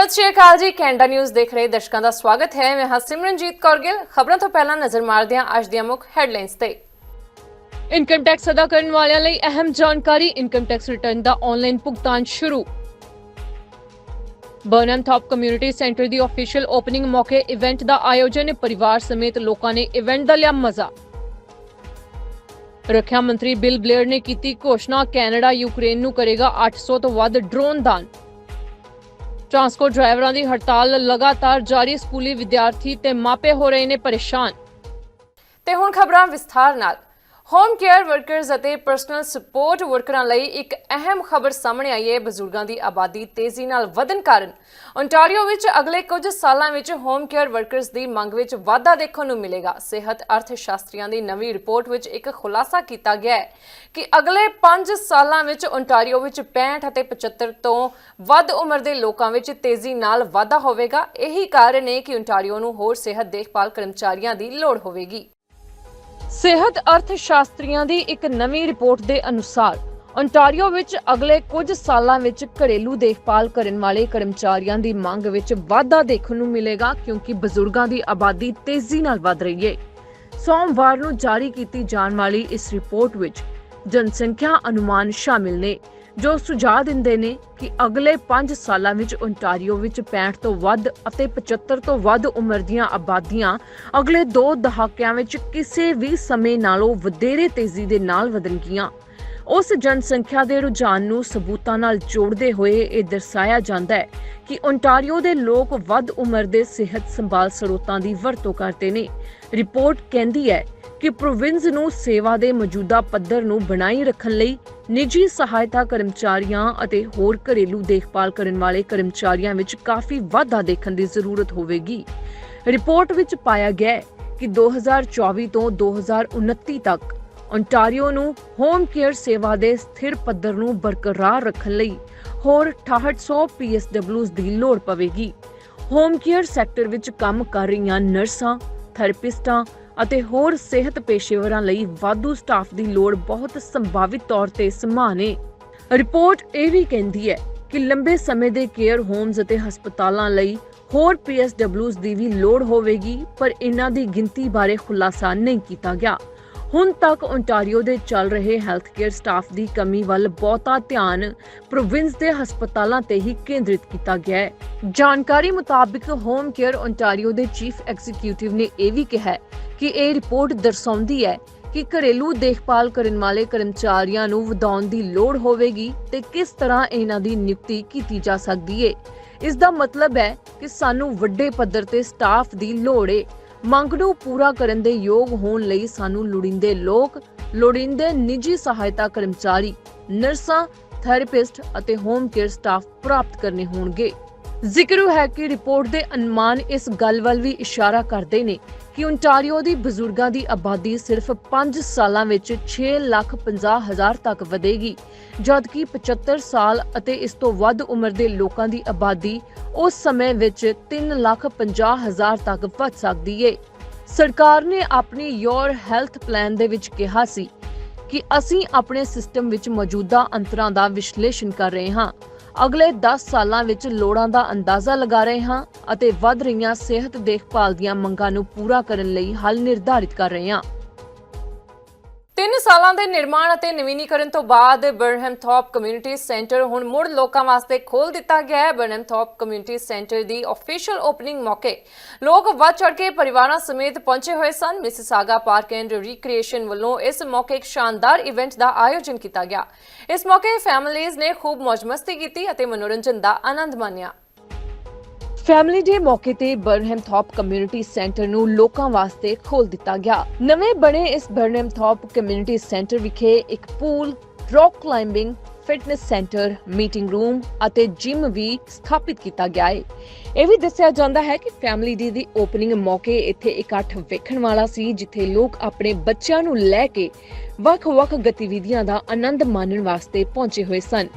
ਸਤਿ ਸ਼੍ਰੀ ਅਕਾਲ ਜੀ, Canada news ਦੇਖ ਰਹੇ ਦਰਸ਼ਕਾਂ ਦਾ ਸਵਾਗਤ ਹੈ। ਮੈਂ ਹਾਂ ਸਿਮਰਨਜੀਤ ਕੌਰ ਗਿੱਲ। ਖਬਰਾਂ ਤੋਂ ਪਹਿਲਾਂ ਨਜ਼ਰ ਮਾਰਦੇ ਹਾਂ ਅੱਜ ਦੀਆਂ ਮੁੱਖ ਹੈਡਲਾਈਨਸ ਤੇ। ਇਨਕਮ ਟੈਕਸ ਅਦਾ ਕਰਨ ਵਾਲਿਆਂ ਲਈ ਅਹਿਮ ਜਾਣਕਾਰੀ, ਇਨਕਮ ਟੈਕਸ ਰਿਟਰਨ ਦਾ ਆਨਲਾਈਨ ਭੁਗਤਾਨ ਸ਼ੁਰੂ। ਬਰਨਮ ਥਾਪ ਕਮਿਊਨਿਟੀ ਸੈਂਟਰ ਦੀ ਅਫੀਸ਼ੀਅਲ ਓਪਨਿੰਗ ਮੌਕੇ ਇਵੈਂਟ ਦਾ ਆਯੋਜਨ, ਪਰਿਵਾਰ ਸਮੇਤ ਲੋਕਾਂ ਨੇ ਇਵੈਂਟ ਦਾ ਲਿਆ ਮਜ਼ਾ। ਰੱਖਿਆ ਮੰਤਰੀ ਬਿਲ ਬਲੇਅਰ ਨੇ ਕੀਤੀ ਘੋਸ਼ਣਾ, ਕੈਨੇਡਾ ਯੂਕਰੇਨ ਨੂੰ ਕਰੇਗਾ 800 ਤੋਂ ਵੱਧ ਡਰੋਨ ਦਾਨ। ਟਰਾਂਸਪੋਰਟ ਡਰਾਈਵਰਾਂ ਦੀ ਹੜਤਾਲ ਲਗਾਤਾਰ ਜਾਰੀ, ਸਕੂਲੀ ਵਿਦਿਆਰਥੀ ਤੇ ਮਾਪੇ ਹੋ ਰਹੇ ਨੇ ਪਰੇਸ਼ਾਨ। ਤੇ ਹੁਣ ਖਬਰਾਂ ਵਿਸਥਾਰ ਨਾਲ। ਹੋਮ ਕੇਅਰ ਵਰਕਰਸ ਅਤੇ ਪਰਸਨਲ ਸਪੋਰਟ ਵਰਕਰਾਂ ਲਈ ਇੱਕ ਅਹਿਮ ਖਬਰ ਸਾਹਮਣੇ ਆਈ ਹੈ। ਬਜ਼ੁਰਗਾਂ ਦੀ ਆਬਾਦੀ ਤੇਜ਼ੀ ਨਾਲ ਵਧਣ ਕਾਰਨ ਓਨਟਾਰੀਓ ਵਿੱਚ ਅਗਲੇ ਕੁਝ ਸਾਲਾਂ ਵਿੱਚ ਹੋਮ ਕੇਅਰ ਵਰਕਰਸ ਦੀ ਮੰਗ ਵਿੱਚ ਵਾਧਾ ਦੇਖਣ ਨੂੰ ਮਿਲੇਗਾ। ਸਿਹਤ ਅਰਥ ਸ਼ਾਸਤਰੀਆਂ ਦੀ ਨਵੀਂ ਰਿਪੋਰਟ ਵਿੱਚ ਇੱਕ ਖੁਲਾਸਾ ਕੀਤਾ ਗਿਆ ਹੈ ਕਿ ਅਗਲੇ 5 ਸਾਲਾਂ ਵਿੱਚ ਓਨਟਾਰੀਓ ਵਿੱਚ 65 ਅਤੇ 75 ਤੋਂ ਵੱਧ ਉਮਰ ਦੇ ਲੋਕਾਂ ਵਿੱਚ ਤੇਜ਼ੀ ਨਾਲ ਵਾਧਾ ਹੋਵੇਗਾ। ਇਹੀ ਕਾਰਨ ਹੈ ਕਿ ਓਨਟਾਰੀਓ ਨੂੰ ਹੋਰ ਸਿਹਤ ਦੇਖਭਾਲ ਕਰਮਚਾਰੀਆਂ ਦੀ ਲੋੜ ਹੋਵੇਗੀ। ਸਿਹਤ ਅਰਥ ਸ਼ਾਸਤਰੀਆਂ ਦੀ ਇੱਕ ਨਵੀਂ ਰਿਪੋਰਟ ਦੇ ਅਨੁਸਾਰ ontario ਵਿੱਚ ਅਗਲੇ ਕੁਝ ਸਾਲਾਂ ਵਿੱਚ ਘਰੇਲੂ ਦੇਖਭਾਲ ਕਰਨ ਵਾਲੇ ਕਰਮਚਾਰੀਆਂ ਦੀ ਮੰਗ ਵਿੱਚ ਵਾਧਾ ਦੇਖਣ ਨੂੰ ਮਿਲੇਗਾ ਕਿਉਂਕਿ ਬਜ਼ੁਰਗਾਂ ਦੀ ਆਬਾਦੀ ਤੇਜ਼ੀ ਨਾਲ ਵਧ ਰਹੀ ਹੈ ਸੋਮਵਾਰ ਨੂੰ ਜਾਰੀ ਕੀਤੀ ਜਾਣ ਵਾਲੀ ਇਸ ਰਿਪੋਰਟ ਵਿੱਚ ਜਨਸੰਖਿਆ ਅਨੁਮਾਨ ਸ਼ਾਮਿਲ ਨੇ। ਜੋ ਸੁਝਾਅ ਦਿੰਦੇ ਨੇ ਕਿ ਅਗਲੇ 5 ਸਾਲਾਂ ਵਿੱਚ ਓਨਟਾਰੀਓ ਵਿੱਚ 65 ਤੋਂ ਵੱਧ ਅਤੇ 75 ਤੋਂ ਵੱਧ ਉਮਰ ਦੀਆਂ ਆਬਾਦੀਆਂ ਅਗਲੇ 2 ਦਹਾਕਿਆਂ ਵਿੱਚ ਕਿਸੇ ਵੀ ਸਮੇਂ ਨਾਲੋਂ ਵਧੇਰੇ ਤੇਜ਼ੀ ਦੇ ਨਾਲ ਵਧਣਗੀਆਂ। ਉਸ ਜਨਸੰਖਿਆ ਦੇ ਰੁਝਾਨ ਨੂੰ ਸਬੂਤਾਂ ਨਾਲ ਜੋੜਦੇ ਹੋਏ ਇਹ ਦਰਸਾਇਆ ਜਾਂਦਾ ਹੈ ਕਿ ਓਨਟਾਰੀਓ ਦੇ ਲੋਕ ਵੱਧ ਉਮਰ ਦੇ ਸਿਹਤ ਸੰਭਾਲ ਸਰੋਤਾਂ ਦੀ ਵਰਤੋਂ ਕਰਦੇ ਨੇ। ਰਿਪੋਰਟ ਕਹਿੰਦੀ ਹੈ ਕਿ ਪ੍ਰੋਵਿੰਸ ਨੂੰ ਸੇਵਾ ਦੇ ਮੌਜੂਦਾ ਪੱਧਰ ਨੂੰ ਬਣਾਈ ਰੱਖਣ ਲਈ ਨਿੱਜੀ ਸਹਾਇਤਾ ਕਰਮਚਾਰੀਆਂ ਅਤੇ ਹੋਰ ਘਰੇਲੂ ਦੇਖਭਾਲ ਕਰਨ ਵਾਲੇ ਕਰਮਚਾਰੀਆਂ ਵਿੱਚ ਕਾਫੀ ਵਾਧਾ ਦੇਖਣ ਦੀ ਜ਼ਰੂਰਤ ਹੋਵੇਗੀ। ਰਿਪੋਰਟ ਵਿੱਚ ਪਾਇਆ ਗਿਆ ਹੈ ਕਿ 2024 ਤੋਂ 2029 ਤੱਕ ਓਨਟਾਰੀਓ ਨੂੰ ਹੋਮ ਕੇਅਰ ਸੇਵਾ ਦੇ ਸਥਿਰ ਪੱਧਰ ਨੂੰ ਬਰਕਰਾਰ ਰੱਖਣ ਲਈ ਹੋਰ 6800 PSWs ਦੀ ਲੋੜ ਪਵੇਗੀ। ਹੋਮ ਕੇਅਰ ਸੈਕਟਰ ਵਿੱਚ ਕੰਮ ਕਰ ਰਹੀਆਂ ਨਰਸਾਂ, ਥੈਰੇਪਿਸਟਾਂ ਅਤੇ ਹੋਰ ਸਿਹਤ ਪੇਸ਼ੇਵਰਾਂ ਲਈ ਵਾਧੂ ਸਟਾਫ ਦੀ ਲੋੜ ਬਹੁਤ ਸੰਭਾਵਿਤ ਤੌਰ ਤੇ ਸਮਾਨ ਹੈ ਰਿਪੋਰਟ ਇਹ ਵੀ ਕਹਿੰਦੀ ਹੈ ਕਿ ਲੰਬੇ ਸਮੇਂ ਦੇ ਕੇਅਰ ਹੋਮਸ ਅਤੇ ਹਸਪਤਾਲਾਂ ਲਈ ਹੋਰ PSWs ਦੀ ਵੀ ਲੋੜ ਹੋਵੇਗੀ, ਪਰ ਇਹਨਾਂ ਦੀ ਗਿਣਤੀ ਬਾਰੇ ਖੁਲਾਸਾ ਨਹੀਂ ਕੀਤਾ ਗਿਆ। ਹੁਣ ਤੱਕ ਓਨਟਾਰੀਓ ਦੇ ਚੱਲ ਰਹੇ ਹੈਲਥ ਕੇਅਰ ਸਟਾਫ ਦੀ ਕਮੀ ਵੱਲ ਬਹੁਤਾ ਧਿਆਨ ਪ੍ਰੋਵਿੰਸ ਦੇ ਹਸਪਤਾਲਾਂ ਤੇ ਹੀ ਕੇਂਦਰਿਤ ਕੀਤਾ ਗਿਆ ਹੈ। ਜਾਣਕਾਰੀ ਮੁਤਾਬਿਕ ਹੋਮ ਕੇਅਰ ਓਨਟਾਰੀਓ ਦੇ ਚੀਫ ਐਗਜ਼ੀਕਿਊਟਿਵ ਨੇ ਇਹ ਵੀ ਕਿਹਾ ਕਿ ਇਹ ਰਿਪੋਰਟ ਦਰਸਾਉਂਦੀ ਹੈ ਕਿ ਘਰੇਲੂ ਦੇਖਭਾਲ ਕਰਨ ਵਾਲੇ ਕਰਮਚਾਰੀਆਂ ਨੂੰ ਵਧਾਉਣ ਦੀ ਲੋੜ ਹੋਵੇਗੀ ਤੇ ਕਿਸ ਤਰ੍ਹਾਂ ਇਹਨਾਂ ਦੀ ਨਿਯੁਕਤੀ ਕੀਤੀ ਜਾ ਸਕਦੀ ਹੈ। ਇਸ ਦਾ ਮਤਲਬ ਹੈ ਕਿ ਸਾਨੂੰ ਵੱਡੇ ਪੱਧਰ ਤੇ ਸਟਾਫ ਦੀ ਲੋੜ ਹੈ। ਮੰਗ ਨੂੰ ਪੂਰਾ ਕਰਨ ਦੇ ਯੋਗ ਹੋਣ ਲਈ ਸਾਨੂੰ ਲੋੜੀਂਦੇ ਲੋਕ, ਲੋੜੀਂਦੇ ਨਿੱਜੀ ਸਹਾਇਤਾ ਕਰਮਚਾਰੀ, ਨਰਸਾਂ, ਥੈਰੇਪਿਸਟ ਅਤੇ ਹੋਮ ਕੇਅਰ ਸਟਾਫ ਪ੍ਰਾਪਤ ਕਰਨੇ ਹੋਣਗੇ। ਜ਼ਿਕਰ ਹੈ ਕਿ ਰਿਪੋਰਟ ਦੇ ਅਨੁਮਾਨ ਇਸ ਗੱਲ ਵੱਲ ਵੀ ਇਸ਼ਾਰਾ ਕਰਦੇ ਨੇ ਕਿ ਓਨਟਾਰੀਓ ਦੀ ਬਜ਼ੁਰਗਾਂ ਦੀ ਆਬਾਦੀ ਸਿਰਫ 5 ਸਾਲਾਂ ਵਿੱਚ 6 ਲੱਖ 50 ਹਜ਼ਾਰ ਤੱਕ ਵਧੇਗੀ, ਜਦਕਿ 75 ਸਾਲ ਅਤੇ ਇਸ ਤੋਂ ਵੱਧ ਉਮਰ ਦੇ ਲੋਕਾਂ ਦੀ ਆਬਾਦੀ ਉਸ ਸਮੇਂ ਵਿੱਚ 3 ਲੱਖ 50 ਹਜ਼ਾਰ ਤੱਕ ਵੱਧ ਸਕਦੀ ਹੈ ਸਰਕਾਰ ਨੇ ਆਪਣੀ ਯੋਰ ਹੈਲਥ ਪਲਾਨ ਦੇ ਵਿੱਚ ਕਿਹਾ ਸੀ ਕਿ ਅਸੀਂ ਆਪਣੇ ਸਿਸਟਮ ਵਿੱਚ ਮੌਜੂਦਾ ਅੰਤਰਾਂ ਦਾ ਵਿਸ਼ਲੇਸ਼ਣ ਕਰ ਰਹੇ ਹਾਂ। ਅਗਲੇ 10 ਸਾਲਾਂ ਵਿੱਚ ਲੋੜਾਂ ਦਾ ਅੰਦਾਜ਼ਾ ਲਗਾ ਰਹੇ ਹਾਂ ਅਤੇ ਵੱਧ ਰਹੀਆਂ ਸਿਹਤ ਦੇਖਭਾਲ ਦੀਆਂ ਮੰਗਾਂ ਨੂੰ ਪੂਰਾ ਕਰਨ ਲਈ ਹੱਲ ਨਿਰਧਾਰਿਤ ਕਰ ਰਹੇ ਹਾਂ। ਤਿੰਨ ਸਾਲਾਂ ਦੇ ਨਿਰਮਾਣ ਅਤੇ ਨਵੀਨੀਕਰਨ ਤੋਂ ਬਾਅਦ ਬਰਨਹਮ ਕਮਿਊਨਿਟੀ ਸੈਂਟਰ ਹੁਣ ਮੁੜ ਲੋਕਾਂ ਵਾਸਤੇ ਖੋਲ ਦਿੱਤਾ ਗਿਆ ਹੈ। ਬਰਨਹਮ ਕਮਿਊਨਿਟੀ ਸੈਂਟਰ ਦੀ ਅਫੀਸ਼ੀਅਲ ਓਪਨਿੰਗ ਮੌਕੇ ਲੋਕ ਵੱਧ ਚੜ ਕੇ ਪਰਿਵਾਰਾਂ ਸਮੇਤ ਪਹੁੰਚੇ ਹੋਏ ਸਨ। ਮਿਸਿਸਾਗਾ ਪਾਰਕ ਐਂਡ ਰੀਕ੍ਰੀਏਸ਼ਨ ਵੱਲੋਂ ਇਸ ਮੌਕੇ ਇੱਕ ਸ਼ਾਨਦਾਰ ਇਵੈਂਟ ਦਾ ਆਯੋਜਨ ਕੀਤਾ ਗਿਆ। ਇਸ ਮੌਕੇ ਫੈਮਿਲੀਜ਼ ਨੇ ਖੂਬ ਮौज ਮਸਤੀ ਕੀਤੀ ਅਤੇ ਮਨੋਰੰਜਨ ਦਾ ਆਨੰਦ ਮਾਣਿਆ। ਫੈਮਿਲੀ ਡੇ ਮੌਕੇ ਤੇ ਬਰਨਹਮ ਕਮਿਊਨਿਟੀ ਸੈਂਟਰ ਨੂੰ ਲੋਕਾਂ ਵਾਸਤੇ ਖੋਲ ਦਿੱਤਾ ਗਿਆ। ਨਵੇਂ ਬਣੇ ਇਸ ਬਰਨਹਮ ਕਮਿਊਨਿਟੀ ਸੈਂਟਰ ਵਿਖੇ ਇੱਕ pool rock climbing fitness centre, meeting room ਅਤੇ ਜਿਮ ਵੀ ਸਥਾਪਿਤ ਕੀਤਾ ਗਿਆ ਹੈ ਇਹ ਵੀ ਦੱਸਿਆ ਜਾਂਦਾ ਹੈ ਕਿ ਫੈਮਿਲੀ ਡੇ ਦੀ ਓਪਨਿੰਗ ਮੌਕੇ ਇੱਥੇ ਇਕੱਠ ਵੇਖਣ ਵਾਲਾ ਸੀ, ਜਿੱਥੇ ਲੋਕ ਆਪਣੇ ਬੱਚਿਆਂ ਨੂੰ ਲੈ ਕੇ ਵੱਖ-ਵੱਖ ਗਤੀਵਿਧੀਆਂ ਦਾ ਆਨੰਦ ਮਾਣਨ ਵਾਸਤੇ ਪਹੁੰਚੇ ਹੋਏ ਸਨ।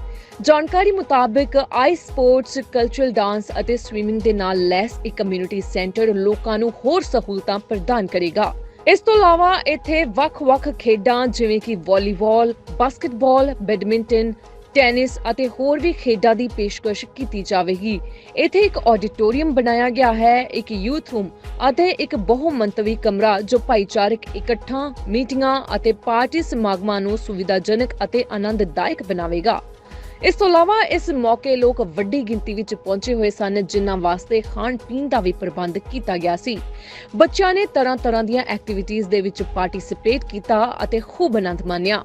ਜਾਣਕਾਰੀ ਮੁਤਾਬਕ ਆਈਸ ਸਪੋਰਟਸ, ਕਲਚਰਲ ਡਾਂਸ ਅਤੇ ਸਵਿਮਿੰਗ ਦੇ ਨਾਲ ਲੈਸ ਇੱਕ ਕਮਿਊਨਿਟੀ ਸੈਂਟਰ ਲੋਕਾਂ ਨੂੰ ਹੋਰ ਸਹੂਲਤਾਂ ਪ੍ਰਦਾਨ ਕਰੇਗਾ। ਇਸ ਤੋਂ ਇਲਾਵਾ ਇੱਥੇ ਵੱਖ-ਵੱਖ ਖੇਡਾਂ ਜਿਵੇਂ ਕਿ ਵਾਲੀਬਾਲ, ਬਾਸਕਟਬਾਲ, ਬੈਡਮਿੰਟਨ, ਟੈਨਿਸ ਅਤੇ ਹੋਰ ਵੀ ਖੇਡਾਂ ਦੀ ਪੇਸ਼ਕਸ਼ ਕੀਤੀ ਜਾਵੇਗੀ। ਇੱਥੇ ਇੱਕ ਆਡੀਟੋਰੀਅਮ ਬਣਾਇਆ ਗਿਆ ਹੈ, ਇੱਕ ਯੂਥ ਰੂਮ ਅਤੇ ਇੱਕ ਬਹੁਮੰਤਵੀ ਕਮਰਾ ਜੋ ਭਾਈਚਾਰਕ ਇਕੱਠਾਂ, ਮੀਟਿੰਗਾਂ ਅਤੇ ਪਾਰਟੀ ਸਮਾਗਮਾਂ ਨੂੰ ਸੁਵਿਧਾਜਨਕ ਅਤੇ ਆਨੰਦਦਾਇਕ ਬਣਾਵੇਗਾ। ਇਸ ਤੋਂ ਇਲਾਵਾ ਇਸ ਮੌਕੇ ਲੋਕ ਵੱਡੀ ਗਿਣਤੀ ਵਿੱਚ ਪਹੁੰਚੇ ਹੋਏ ਸਨ, ਜਿਨ੍ਹਾਂ ਵਾਸਤੇ ਖਾਣ ਪੀਣ ਦਾ ਵੀ ਪ੍ਰਬੰਧ ਕੀਤਾ ਗਿਆ ਸੀ। ਬੱਚਿਆਂ ਨੇ ਤਰ੍ਹਾਂ-ਤਰ੍ਹਾਂ ਦੀਆਂ ਐਕਟੀਵਿਟੀਜ਼ ਦੇ ਵਿੱਚ ਪਾਰਟਿਸਿਪੇਟ ਕੀਤਾ ਅਤੇ ਖੂਬ ਆਨੰਦ ਮਾਣਿਆ।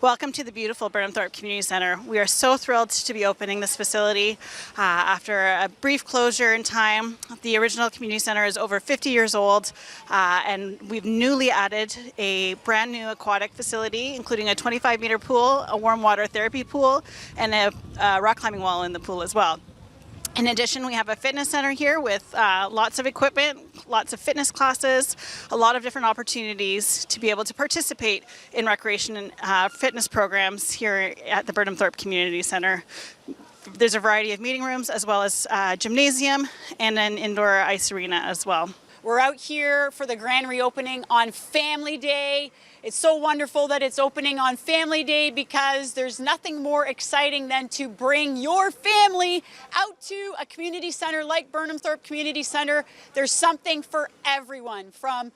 Welcome to the beautiful Burnhamthorpe Community Centre. We are so thrilled to be opening this facility uh, after a brief closure in time. The original community centre is over 50 years old, uh, and we've newly added a brand new aquatic facility, including a 25 metre pool, a warm water therapy pool, and a, uh rock climbing wall in the pool as well. In addition, we have a fitness center here with uh, lots of equipment, lots of fitness classes, a lot of different opportunities to be able to participate in recreation and uh, fitness programs here at the Burnham Thorpe Community Center. There's a variety of meeting rooms as well as uh, gymnasium and an indoor ice arena as well. We're out here for the grand reopening on Family Day. It's so wonderful that it's opening on Family Day because there's nothing more exciting than to bring your family out to a community center like Burnhamthorpe Community Center. There's something for everyone from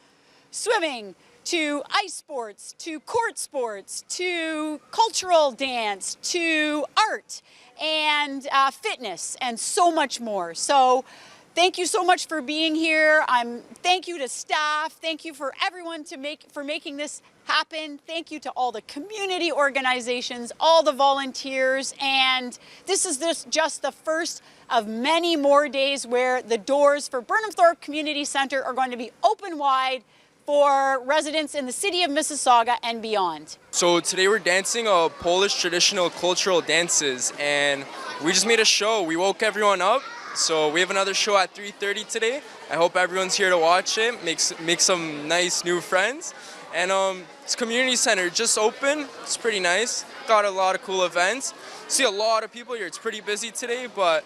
swimming to ice sports to court sports to cultural dance to art and uh, fitness and so much more. So thank you so much for being here. I'm thank you to staff. Thank you for everyone to make for making this happen. Thank you to all the community organizations, all the volunteers, and this is this just the first of many more days where the doors for Burnhamthorpe Community Center are going to be open wide for residents in the city of Mississauga and beyond. So today we're dancing uh, Polish traditional cultural dances, and we just made a show. We woke everyone up. So we have another show at 3:30 today. I hope everyone's here to watch it. Make make some nice new friends. And um, it's community center just open. It's pretty nice. Got a lot of cool events. See a lot of people here. It's pretty busy today, but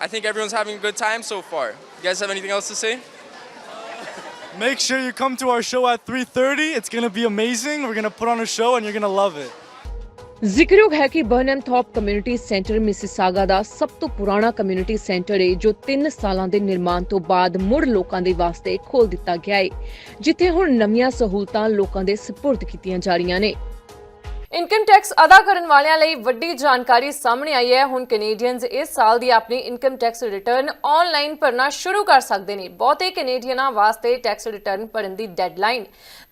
I think everyone's having a good time so far. You guys have anything else to say? Make sure you come to our show at 3:30. It's gonna be amazing. We're gonna put on a show and you're gonna love it. ਜ਼ਿਕਰਯੋਗ ਹੈ ਕਿ ਬਰਨਮ ਥੌਪ community centre Mississauga ਦਾ ਸਭ ਤੋਂ ਪੁਰਾਣਾ community centre ਹੈ ਜੋ 3 ਸਾਲਾਂ ਦੇ ਨਿਰਮਾਣ ਤੋਂ ਬਾਅਦ ਮੁੜ ਲੋਕਾਂ ਦੇ ਵਾਸਤੇ ਖੋਲ ਦਿੱਤਾ ਗਿਆ ਹੈ ਜਿੱਥੇ ਹੁਣ ਨਵੀਆਂ ਸਹੂਲਤਾਂ ਲੋਕਾਂ ਦੇ ਸਪੁਰਦ ਕੀਤੀਆਂ ਜਾ ਰਹੀਆਂ ਨੇ। ਇਨਕਮ ਟੈਕਸ ਅਦਾ ਕਰਨ ਵਾਲਿਆਂ ਲਈ ਵੱਡੀ ਜਾਣਕਾਰੀ ਸਾਹਮਣੇ ਆਈ ਹੈ। ਹੁਣ ਕੈਨੇਡੀਅਨਸ ਇਸ ਸਾਲ ਦੀ ਆਪਣੀ ਇਨਕਮ ਟੈਕਸ ਰਿਟਰਨ ਆਨਲਾਈਨ ਭਰਨਾ ਸ਼ੁਰੂ ਕਰ ਸਕਦੇ ਨੇ। ਬਹੁਤੇ ਕੈਨੇਡੀਅਨਾਂ ਵਾਸਤੇ ਟੈਕਸ ਰਿਟਰਨ ਭਰਨ ਦੀ ਡੈਡਲਾਈਨ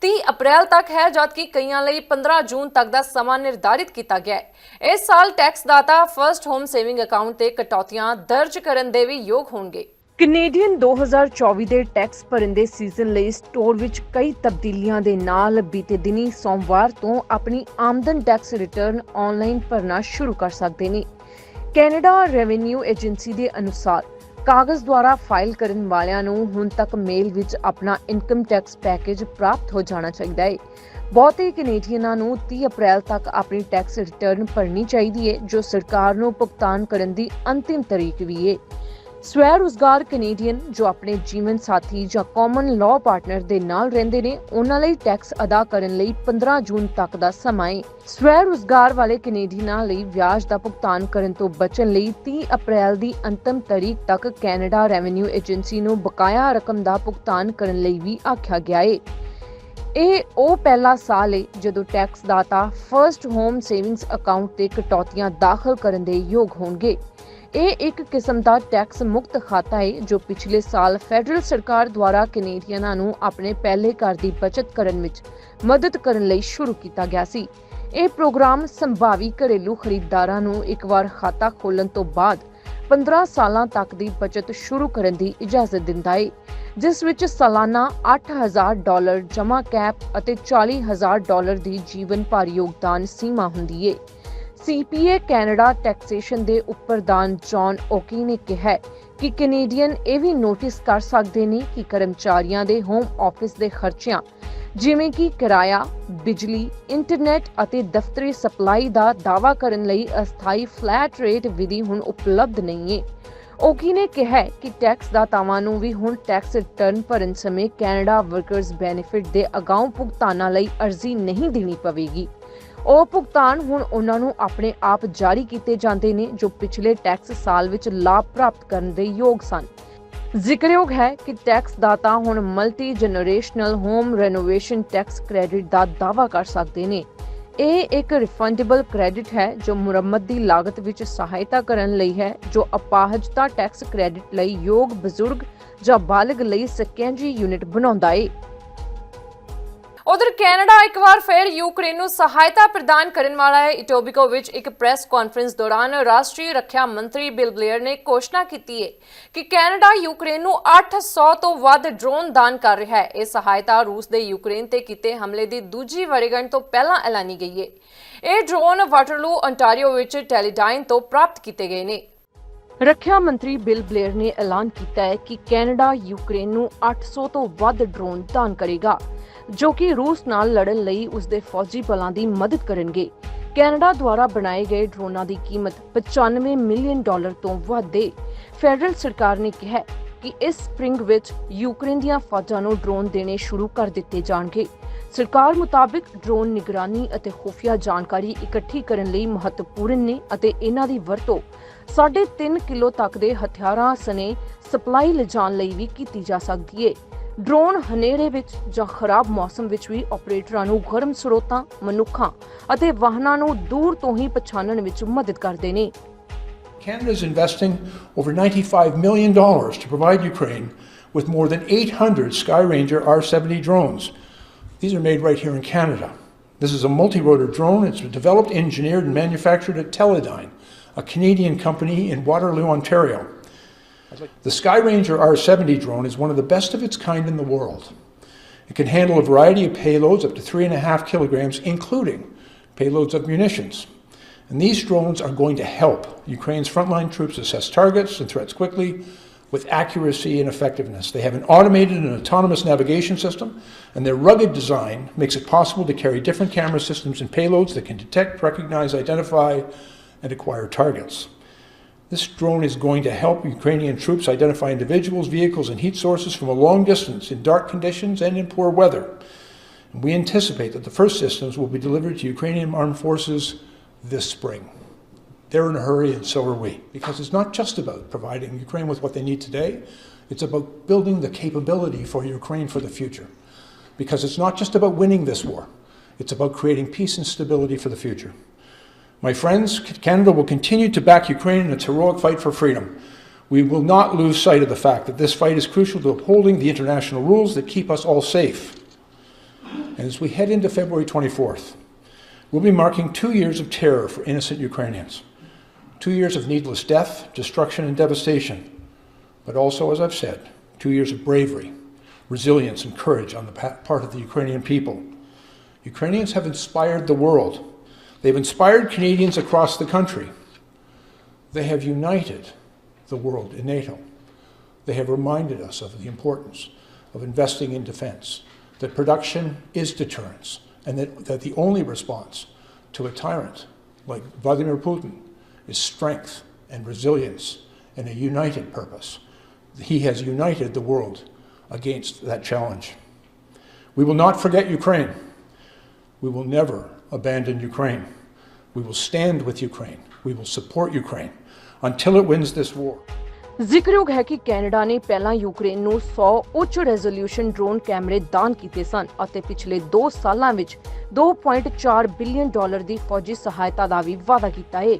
30 ਅਪ੍ਰੈਲ ਤੱਕ ਹੈ, ਜਦਕਿ ਕਈਆਂ ਲਈ 15 ਜੂਨ ਤੱਕ ਦਾ ਸਮਾਂ ਨਿਰਧਾਰਿਤ ਕੀਤਾ ਗਿਆ ਹੈ। ਇਸ ਸਾਲ ਟੈਕਸ ਦਾਤਾ ਫਰਸਟ ਹੋਮ ਸੇਵਿੰਗ ਅਕਾਊਂਟ ਤੇ ਕਟੌਤੀਆਂ ਦਰਜ ਕਰਨ ਦੇ ਵੀ ਯੋਗ ਹੋਣਗੇ। ਕੈਨੇਡੀਅਨ 2024 ਦੇ ਟੈਕਸ ਭਰਨ ਦੇ ਸੀਜ਼ਨ ਲਈ ਸਟੋਰ ਵਿੱਚ ਕਈ ਤਬਦੀਲੀਆਂ ਦੇ ਨਾਲ ਬੀਤੇ ਦਿਨੀ ਸੋਮਵਾਰ ਤੋਂ ਆਪਣੀ ਆਮਦਨ ਟੈਕਸ ਰਿਟਰਨ ਆਨਲਾਈਨ ਭਰਨਾ ਸ਼ੁਰੂ ਕਰ ਸਕਦੇ ਨੇ। ਕੈਨੇਡਾ ਰੈਵਨਿਊ ਏਜੰਸੀ ਦੇ ਅਨੁਸਾਰ ਕਾਗਜ਼ ਦੁਆਰਾ ਫਾਈਲ ਕਰਨ ਵਾਲਿਆਂ ਨੂੰ ਹੁਣ ਤੱਕ ਮੇਲ ਵਿੱਚ ਆਪਣਾ ਇਨਕਮ ਟੈਕਸ ਪੈਕੇਜ ਪ੍ਰਾਪਤ ਹੋ ਜਾਣਾ ਚਾਹੀਦਾ ਹੈ ਬਹੁਤੇ ਕੈਨੇਡੀਅਨਾਂ ਨੂੰ 30 ਅਪ੍ਰੈਲ ਤੱਕ ਆਪਣੀ ਟੈਕਸ ਰਿਟਰਨ ਭਰਨੀ ਚਾਹੀਦੀ ਹੈ ਜੋ ਸਰਕਾਰ ਨੂੰ ਭੁਗਤਾਨ ਕਰਨ ਦੀ ਅੰਤਿਮ ਤਰੀਕ ਵੀ ਹੈ ਸਵੈ ਰੁਜ਼ਗਾਰ ਕੈਨੇਡੀਅਨ ਜੋ ਆਪਣੇ ਜੀਵਨ ਸਾਥੀ ਜਾਂ ਕਾਮਨ ਲਾਅ ਪਾਰਟਨਰ ਦੇ ਨਾਲ ਰਹਿੰਦੇ ਨੇ, ਉਹਨਾਂ ਲਈ ਟੈਕਸ ਅਦਾ ਕਰਨ ਲਈ 15 ਜੂਨ ਤੱਕ ਦਾ ਸਮਾਂ ਹੈ ਸਵੈ ਰੁਜ਼ਗਾਰ ਵਾਲੇ ਕੈਨੇਡੀਅਨਾਂ ਲਈ ਵਿਆਜ ਦਾ ਭੁਗਤਾਨ ਕਰਨ ਤੋਂ ਬਚਣ ਲਈ 30 ਅਪ੍ਰੈਲ ਦੀ ਅੰਤਮ ਤਾਰੀਖ ਤੱਕ ਕੈਨੇਡਾ ਰੈਵਨਿਊ ਏਜੰਸੀ ਨੂੰ ਬਕਾਇਆ ਰਕਮ ਦਾ ਭੁਗਤਾਨ ਕਰਨ ਲਈ ਵੀ ਆਖਿਆ ਗਿਆ ਹੈ ਇਹ ਉਹ ਪਹਿਲਾ ਸਾਲ ਹੈ ਜਦੋਂ ਟੈਕਸ ਦਾਤਾ ਫਰਸਟ ਹੋਮ ਸੇਵਿੰਗਸ ਅਕਾਊਂਟ ਤੇ ਕਟੌਤੀਆਂ ਦਾਖਲ ਕਰਨ ਦੇ ਯੋਗ ਹੋਣਗੇ। ਇਹ ਇੱਕ ਕਿਸਮ ਦਾ ਟੈਕਸ ਮੁਕਤ ਖਾਤਾ ਹੈ, ਜੋ ਪਿਛਲੇ ਸਾਲ ਫੈਡਰਲ ਸਰਕਾਰ ਦੁਆਰਾ ਕੈਨੇਡੀਅਨਾਂ ਨੂੰ ਆਪਣੇ ਪਹਿਲੇ ਘਰ ਦੀ ਬਚਤ ਕਰਨ ਵਿੱਚ ਮਦਦ ਕਰਨ ਲਈ ਸ਼ੁਰੂ ਕੀਤਾ ਗਿਆ ਸੀ। ਇਹ ਪ੍ਰੋਗਰਾਮ ਸੰਭਾਵੀ ਘਰੇਲੂ ਖਰੀਦਦਾਰਾਂ ਨੂੰ ਇੱਕ ਵਾਰ ਖਾਤਾ ਖੋਲਣ ਤੋਂ ਬਾਅਦ 15 ਸਾਲਾਂ ਤੱਕ ਦੀ ਬਚਤ ਸ਼ੁਰੂ ਕਰਨ ਦੀ ਇਜਾਜ਼ਤ ਦਿੰਦਾ ਹੈ, ਜਿਸ ਵਿੱਚ ਸਾਲਾਨਾ 8000 ਡਾਲਰ ਜਮ੍ਹਾਂ ਕੈਪ ਅਤੇ 40000 ਡਾਲਰ ਦੀ ਜੀਵਨ ਭਰ ਯੋਗਦਾਨ ਸੀਮਾ ਹੁੰਦੀ ਹੈ। ਸੀਪੀਏ ਕੈਨੇਡਾ ਟੈਕਸੇਸ਼ਨ ਦੇ ਉਪਰਦਾਨ ਜੌਨ ਓਕੀ ਨੇ ਕਿਹਾ ਕਿ ਕੈਨੇਡੀਅਨ ਇਹ ਵੀ ਨੋਟਿਸ ਕਰ ਸਕਦੇ ਨੇ ਕਿ ਕਰਮਚਾਰੀਆਂ ਦੇ ਹੋਮ ਆਫਿਸ ਦੇ ਖਰਚਿਆਂ ਜਿਵੇਂ ਕਿ ਕਿਰਾਇਆ, ਬਿਜਲੀ, ਇੰਟਰਨੈਟ ਅਤੇ ਦਫ਼ਤਰੀ ਸਪਲਾਈ ਦਾ ਦਾਅਵਾ ਕਰਨ ਲਈ ਅਸਥਾਈ ਫਲੈਟ ਰੇਟ ਵਿਧੀ ਹੁਣ ਉਪਲਬਧ ਨਹੀਂ ਹੈ। ਓਕੀ ਨੇ ਕਿਹਾ ਕਿ ਟੈਕਸ ਦਾਤਾਵਾਂ ਨੂੰ ਵੀ ਹੁਣ ਟੈਕਸ ਰਿਟਰਨ ਭਰਨ ਸਮੇਂ ਕੈਨੇਡਾ ਵਰਕਰਸ ਬੈਨੀਫਿਟ ਦੇ ਅਗਾਊਂ ਭੁਗਤਾਨਾਂ ਲਈ ਅਰਜ਼ੀ ਨਹੀਂ ਦੇਣੀ ਪਵੇਗੀ। ਉਹ ਭੁਗਤਾਨ ਹੁਣ ਉਹਨਾਂ ਨੂੰ ਆਪਣੇ ਆਪ ਜਾਰੀ ਕੀਤੇ ਜਾਂਦੇ ਨੇ, ਜੋ ਪਿਛਲੇ ਟੈਕਸ ਸਾਲ ਵਿੱਚ ਲਾਭ ਪ੍ਰਾਪਤ ਕਰਨ ਦੇ ਯੋਗ ਸਨ। ਜ਼ਿਕਰਯੋਗ ਹੈ ਕਿ ਟੈਕਸ ਦਾਤਾ ਹੁਣ multi generational home renovation tax credit ਦਾ ਦਾਅਵਾ ਕਰ ਸਕਦੇ ਨੇ। ਇਹ ਇੱਕ ਰਿਫੰਡੇਬਲ ਕ੍ਰੈਡਿਟ ਹੈ, ਜੋ ਮੁਰੰਮਤ ਦੀ ਲਾਗਤ ਵਿੱਚ ਸਹਾਇਤਾ ਕਰਨ ਲਈ ਹੈ, ਜੋ ਅਪਾਹਜਤਾ ਟੈਕਸ ਕ੍ਰੈਡਿਟ ਲਈ ਯੋਗ, ਬਜ਼ੁਰਗ ਜਾਂ ਬਾਲਗ ਲਈ ਸੈਕੰਡਰੀ ਯੂਨਿਟ ਬਣਾਉਂਦਾ ਹੈ ਉਧਰ ਕੈਨੇਡਾ ਇੱਕ ਵਾਰ ਫਿਰ ਯੂਕਰੇਨ ਨੂੰ ਸਹਾਇਤਾ ਪ੍ਰਦਾਨ ਕਰਨ ਵਾਲਾ ਹੈ। ਇਟੋਬਿਕੋ ਵਿੱਚ ਇੱਕ ਪ੍ਰੈਸ ਕਾਨਫਰੰਸ ਦੌਰਾਨ ਰਾਸ਼ਟਰੀ ਰੱਖਿਆ ਮੰਤਰੀ ਬਿਲ ਬਲੇਅਰ ਨੇ ਘੋਸ਼ਣਾ ਕੀਤੀ ਹੈ ਕਿ ਕੈਨੇਡਾ ਯੂਕਰੇਨ ਨੂੰ 800 ਤੋਂ ਵੱਧ ਡਰੋਨ ਦਾਨ ਕਰ ਰਿਹਾ ਹੈ। ਇਹ ਸਹਾਇਤਾ ਰੂਸ ਦੇ ਯੂਕਰੇਨ ਤੇ ਕੀਤੇ ਹਮਲੇ ਦੀ ਦੂਜੀ ਵਰ੍ਹੇਗੰਢ ਤੋਂ ਪਹਿਲਾਂ ਐਲਾਨੀ ਗਈ ਹੈ। ਇਹ ਡਰੋਨ ਵਾਟਰਲੂ ontario ਵਿੱਚ ਟੈਲੀਡਾਈਨ ਤੋਂ ਪ੍ਰਾਪਤ ਕੀਤੇ ਗਏ ਨੇ। ਰੱਖਿਆ ਮੰਤਰੀ ਬਿਲ ਬਲੇਅਰ ਨੇ ਐਲਾਨ ਕੀਤਾ ਹੈ ਕਿ ਕੈਨੇਡਾ, ਯੂਕਰੇਨ ਨੂੰ 800 ਤੋਂ ਵੱਧ ਡਰੋਨ ਦਾਨ ਕਰੇਗਾ, ਜੋ ਕਿ ਰੂਸ ਨਾਲ ਲੜਨ ਲਈ ਉਸ ਦੇ ਫੌਜੀ ਬਲਾਂ ਦੀ ਮਦਦ ਕਰਨਗੇ। ਕੈਨੇਡਾ ਦੁਆਰਾ ਬਣਾਏ ਗਏ ਡਰੋਨਾਂ ਦੀ ਕੀਮਤ 95 ਮਿਲੀਅਨ ਡਾਲਰ ਤੋਂ ਵੱਧ ਹੈ ਫੈਡਰਲ ਸਰਕਾਰ ਨੇ ਕਿਹਾ ਕਿ ਇਸ ਸਪ੍ਰਿੰਗ ਵਿੱਚ ਯੂਕਰੇਨ ਦੀਆਂ ਫੌਜਾਂ ਨੂੰ ਡਰੋਨ ਦੇਣੇ ਸ਼ੁਰੂ ਕਰ ਦਿੱਤੇ ਜਾਣਗੇ। ਸਰਕਾਰ ਮੁਤਾਬਿਕ ਡਰੋਨ ਨਿਗਰਾਨੀ ਅਤੇ ਖੁਫੀਆ ਜਾਣਕਾਰੀ ਇਕੱਠੀ ਕਰਨ ਲਈ ਮਹੱਤਵਪੂਰਨ ਨੇ ਅਤੇ ਇਹਨਾਂ ਦੀ ਵਰਤੋਂ 3.5 ਕਿਲੋ ਤੱਕ ਦੇ ਹਥਿਆਰਾਂ ਸਣੇ ਸਪਲਾਈ ਲਿਜਾਣ ਲਈ ਵੀ ਕੀਤੀ ਜਾ ਸਕਦੀ ਹੈ ਡਰੋਨ ਹਨੇਰੇ ਵਿੱਚ ਜਾਂ ਖਰਾਬ ਮੌਸਮ ਵਿੱਚ ਵੀ ਆਪਰੇਟਰਾਂ ਨੂੰ ਗਰਮ ਸਰੋਤਾਂ ਮਨੁੱਖਾਂ ਅਤੇ ਵਾਹਨਾਂ ਨੂੰ ਦੂਰ ਤੋਂ ਹੀ ਪਛਾਣਨ ਵਿੱਚ ਮਦਦ ਕਰਦੇ ਨੇ Canada is investing over $95 million to provide Ukraine with more than 800 Skyranger R70 drones. These are made right here in Canada. This is a multi rotor drone. It's developed, engineered, and manufactured at Teledyne, a Canadian company in Waterloo, Ontario. The Skyranger R70 drone is one of the best of its kind in the world. It can handle a variety of payloads up to three and a half kilograms, including payloads of munitions. And these drones are going to help Ukraine's frontline troops assess targets and threats quickly with accuracy and effectiveness. They have an automated and autonomous navigation system, and their rugged design makes it possible to carry different camera systems and payloads that can detect, recognize, identify, and acquire targets. This drone is going to help Ukrainian troops identify individuals, vehicles, and heat sources from a long distance in dark conditions and in poor weather. And we anticipate that the first systems will be delivered to Ukrainian armed forces this spring. They're in a hurry, and so are we, because it's not just about providing Ukraine with what they need today, it's about building the capability for Ukraine for the future. Because it's not just about winning this war, it's about creating peace and stability for the future. My friends, Canada will continue to back Ukraine in its heroic fight for freedom. We will not lose sight of the fact that this fight is crucial to upholding the international rules that keep us all safe. And as we head into February 24th, we'll be marking two years of terror for innocent Ukrainians. Two years of needless death, destruction, and devastation. But also, as I've said, two years of bravery, resilience, and courage on the part of the Ukrainian people. Ukrainians have inspired the world. They've inspired Canadians across the country. They have united the world in NATO. They have reminded us of the importance of investing in defense, that production is deterrence, and that, that the only response to a tyrant like Vladimir Putin is strength and resilience and a united purpose. He has united the world against that challenge. We will not forget Ukraine. We will never abandon Ukraine. We will stand with Ukraine. We will support Ukraine until it wins this war. ਜ਼ਿਕਰਯੋਗ ਹੈ ਕਿ Canada ਨੇ ਪਹਿਲਾਂ Ukraine ਨੂੰ 100 ਉੱਚ resolution drone ਕੈਮਰੇ ਦਾਨ ਕੀਤੇ ਸਨ ਅਤੇ ਪਿਛਲੇ 2 ਸਾਲਾਂ ਵਿੱਚ 2.4 ਬਿਲੀਅਨ ਡਾਲਰ ਦੀ ਫੌਜੀ ਸਹਾਇਤਾ ਦਾ ਵੀ ਵਾਅਦਾ ਕੀਤਾ ਹੈ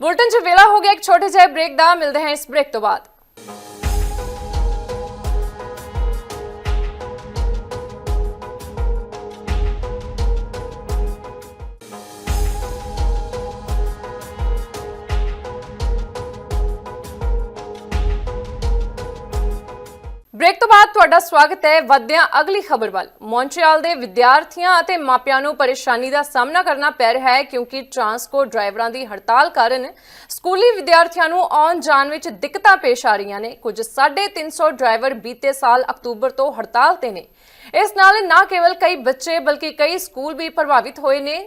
ਬੁਲਟਨ 'ਚ ਵੇਲਾ ਹੋ ਗਿਆ ਇੱਕ ਛੋਟੇ ਜਿਹੇ ਬ੍ਰੇਕ ਦਾ ਮਿਲਦੇ ਹਾਂ ਇਸ ਬ੍ਰੇਕ ਤੋਂ ਬਾਅਦ ਬਾਅਦ ਤੁਹਾਡਾ ਸਵਾਗਤ ਹੈ। ਵਧਦਿਆਂ ਅਗਲੀ ਖਬਰ ਵੱਲ। ਮੌਂਟਰੀਅਲ ਦੇ ਵਿਦਿਆਰਥੀਆਂ ਅਤੇ ਮਾਪਿਆਂ ਨੂੰ ਪਰੇਸ਼ਾਨੀ ਦਾ ਸਾਹਮਣਾ ਕਰਨਾ ਪੈ ਰਿਹਾ ਹੈ ਕਿਉਂਕਿ ਟਰਾਂਸਪੋਰਟ ਡਰਾਈਵਰਾਂ ਦੀ ਹੜਤਾਲ ਕਾਰਨ ਸਕੂਲੀ ਵਿਦਿਆਰਥੀਆਂ ਨੂੰ ਆਉਣ ਜਾਣ ਵਿੱਚ ਦਿੱਕਤਾਂ ਪੇਸ਼ ਆ ਰਹੀਆਂ ਨੇ। ਕੁਝ 350 ਡਰਾਈਵਰ ਬੀਤੇ ਸਾਲ ਅਕਤੂਬਰ ਤੋਂ ਹੜਤਾਲ ਤੇ ਨੇ। ਇਸ ਨਾਲ ਨਾ ਕੇਵਲ ਕਈ ਬੱਚੇ ਬਲਕਿ ਕਈ ਸਕੂਲ ਵੀ ਪ੍ਰਭਾਵਿਤ ਹੋਏ ਨੇ।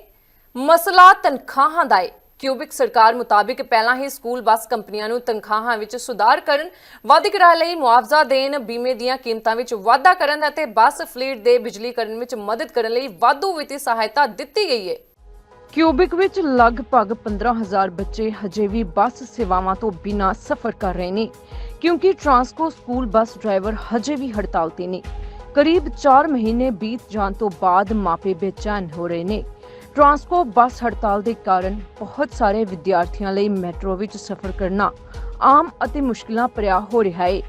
ਮਸਲਾ ਤਨਖਾਹਾਂ ਦਾ ਹੈ ਕਿਊਬਿਕ ਸਰਕਾਰ ਮੁਤਾਬਿਕ ਪਹਿਲਾਂ ਹੀ ਸਕੂਲ ਬੱਸ ਕੰਪਨੀਆਂ ਨੂੰ ਤਨਖਾਹਾਂ ਵਿੱਚ ਸੁਧਾਰ ਕਰਨ, ਵੱਧ ਕਿਰਾਏ ਲਈ ਮੁਆਵਜ਼ਾ ਦੇਣ, ਬੀਮੇ ਦੀਆਂ ਕੀਮਤਾਂ ਵਿੱਚ ਵਾਧਾ ਕਰਨ ਅਤੇ ਬੱਸ, ਫਲੀਟ ਦੇ ਬਿਜਲੀਕਰਨ ਵਿੱਚ ਮਦਦ ਕਰਨ ਲਈ ਵਾਧੂ ਵਿੱਤੀ ਸਹਾਇਤਾ ਦਿੱਤੀ ਗਈ ਹੈ। ਕਿਊਬਿਕ ਵਿੱਚ ਲਗਭਗ 15000 ਬੱਚੇ ਹਜੇ ਵੀ ਬੱਸ ਸੇਵਾਵਾਂ ਤੋਂ ਬਿਨਾਂ ਸਫ਼ਰ ਕਰ ਰਹੇ ਨੇ, ਕਿਉਂਕਿ ਟਰਾਂਸਕੋ ਸਕੂਲ ਬੱਸ ਡਰਾਈਵਰ ਹਜੇ ਵੀ ਹੜਤਾਲ ਤੇ ਨੇ। ਕਰੀਬ 4 ਮਹੀਨੇ ਬੀਤ ਜਾਣ ਤੋਂ ਬਾਅਦ ਮਾਪੇ ਬੇਚੈਨ ਹੋ ਰਹੇ ਨੇ। ਟਰਾਂਸਪੋ ਬੱਸ ਹੜਤਾਲ ਦੇ ਕਾਰਨ ਬਹੁਤ ਸਾਰੇ ਵਿਦਿਆਰਥੀਆਂ ਲਈ ਮੈਟਰੋ ਵਿੱਚ ਸਫ਼ਰ ਕਰਨਾ ਆਮ ਅਤੇ ਮੁਸ਼ਕਿਲਾਂ ਭਰਿਆ ਹੋ ਰਿਹਾ ਹੈ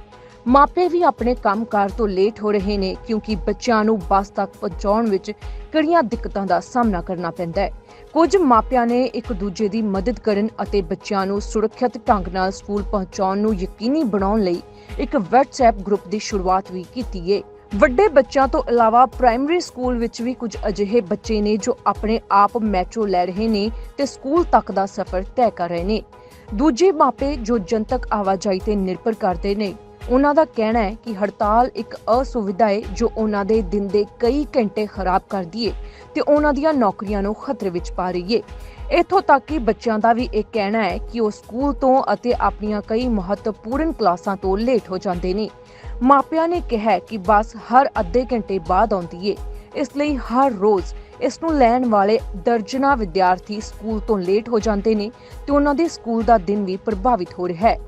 ਮਾਪੇ ਵੀ ਆਪਣੇ ਕੰਮਕਾਰ ਤੋਂ ਲੇਟ ਹੋ ਰਹੇ ਨੇ ਕਿਉਂਕਿ ਬੱਚਿਆਂ ਨੂੰ ਬੱਸ ਤੱਕ ਪਹੁੰਚਾਉਣ ਵਿੱਚ ਕਿਹੜੀਆਂ ਦਿੱਕਤਾਂ ਦਾ ਸਾਹਮਣਾ ਕਰਨਾ ਪੈਂਦਾ ਹੈ ਕੁਝ ਮਾਪਿਆਂ ਨੇ ਇੱਕ ਦੂਜੇ ਦੀ ਮਦਦ ਕਰਨ ਅਤੇ ਬੱਚਿਆਂ ਨੂੰ ਸੁਰੱਖਿਅਤ ਢੰਗ ਨਾਲ ਸਕੂਲ ਪਹੁੰਚਾਉਣ ਨੂੰ ਯਕੀਨੀ ਬਣਾਉਣ ਲਈ ਇੱਕ WhatsApp ਗਰੁੱਪ ਦੀ ਸ਼ੁਰੂਆਤ ਵੀ ਕੀਤੀ ਹੈ ਵੱਡੇ ਬੱਚਿਆਂ ਤੋਂ ਇਲਾਵਾ ਪ੍ਰਾਇਮਰੀ ਸਕੂਲ ਵਿੱਚ ਵੀ ਕੁਝ ਅਜਿਹੇ ਬੱਚੇ ਨੇ ਜੋ ਆਪਣੇ ਆਪ ਮੈਟਰੋ ਲੈ ਰਹੇ ਨੇ ਤੇ ਸਕੂਲ ਤੱਕ ਦਾ ਸਫ਼ਰ ਤੈਅ ਕਰ ਰਹੇ ਨੇ। ਦੂਜੇ ਮਾਪੇ ਜੋ ਜਨਤਕ ਆਵਾਜਾਈ ਤੇ ਨਿਰਭਰ ਕਰਦੇ ਨੇ, ਉਹਨਾਂ ਦਾ ਕਹਿਣਾ ਹੈ ਕਿ ਹੜਤਾਲ ਇੱਕ ਅਸੁਵਿਧਾ ਹੈ ਜੋ ਉਹਨਾਂ ਦੇ ਦਿਨ ਦੇ ਕਈ ਘੰਟੇ ਖਰਾਬ ਕਰਦੀ ਹੈ ਤੇ ਉਹਨਾਂ ਦੀਆਂ ਨੌਕਰੀਆਂ ਨੂੰ ਖਤਰੇ ਵਿੱਚ ਪਾ ਰਹੀ ਹੈ ਇੱਥੋਂ ਤੱਕ ਕਿ ਬੱਚਿਆਂ ਦਾ ਵੀ ਇਹ ਕਹਿਣਾ ਹੈ ਕਿ ਉਹ ਸਕੂਲ ਤੋਂ ਅਤੇ ਆਪਣੀਆਂ ਕਈ ਮਹੱਤਵਪੂਰਨ ਕਲਾਸਾਂ ਤੋਂ ਲੇਟ ਹੋ ਜਾਂਦੇ ਨੇ। ਮਾਪਿਆਂ ਨੇ ਕਿਹਾ ਕਿ ਬੱਸ ਹਰ ਅੱਧੇ ਘੰਟੇ ਬਾਅਦ ਆਉਂਦੀ ਏ। ਇਸ ਲਈ ਹਰ ਰੋਜ਼ ਇਸ ਨੂੰ ਲੈਣ ਵਾਲੇ ਦਰਜਨਾ ਵਿਦਿਆਰਥੀ ਸਕੂਲ ਤੋਂ ਲੇਟ ਹੋ ਜਾਂਦੇ ਨੇ ਤੇ ਉਹਨਾਂ ਦੇ ਸਕੂਲ ਦਾ ਦਿਨ ਵੀ ਪ੍ਰਭਾਵਿਤ ਹੋ ਰਿਹਾ ਹੈ।